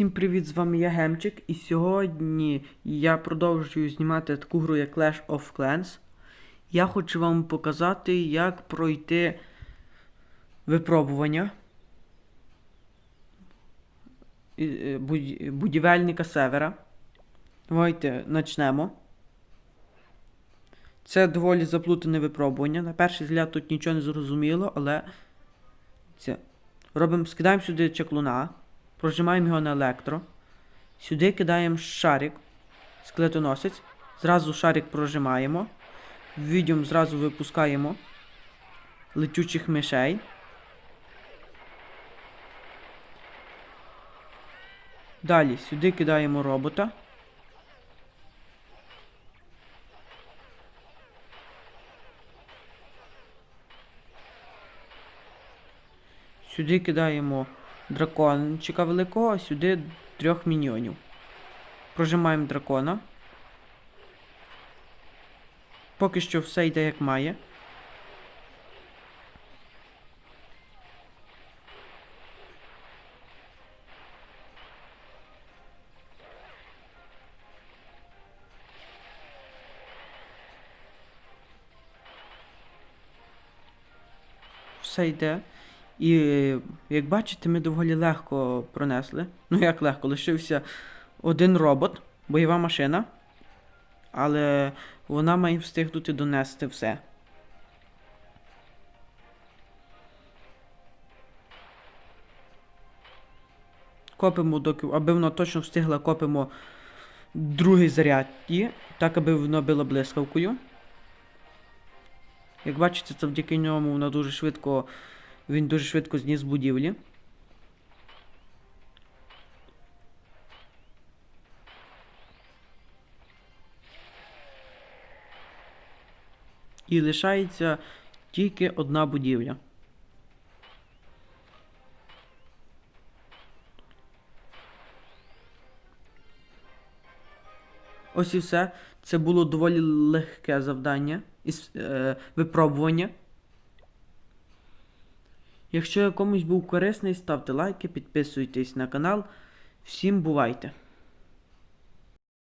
Всім привіт, з вами я Гемчик, і сьогодні я продовжую знімати таку гру як Clash of Clans. Я хочу вам показати, як пройти випробування е, будівельника севера. Давайте почнемо. Це доволі заплутане випробування. На перший взгляд тут нічого не зрозуміло, але це. Робимо, скидаємо сюди чеклуна. Прожимаємо його на електро. Сюди кидаємо шарик, скелетоносець. Зразу шарик прожимаємо. Відьом зразу випускаємо летючих мишей. Далі сюди кидаємо робота. Сюди кидаємо дракончика великого, сюди трьох міньйонів. Прожимаємо дракона. Поки що все йде як має. Все йде. І як бачите, ми доволі легко пронесли. Ну як легко, лишився один робот, бойова машина. Але вона має встигнути донести все. Копимо, доки, аби воно точно встигла, копимо другий заряд і так, аби воно било блискавкою. Як бачите, завдяки ньому воно дуже швидко. Він дуже швидко зніс будівлі. І лишається тільки одна будівля. Ось і все. Це було доволі легке завдання із е, випробування. Якщо я комусь був корисний, ставте лайки, підписуйтесь на канал. Всім бувайте!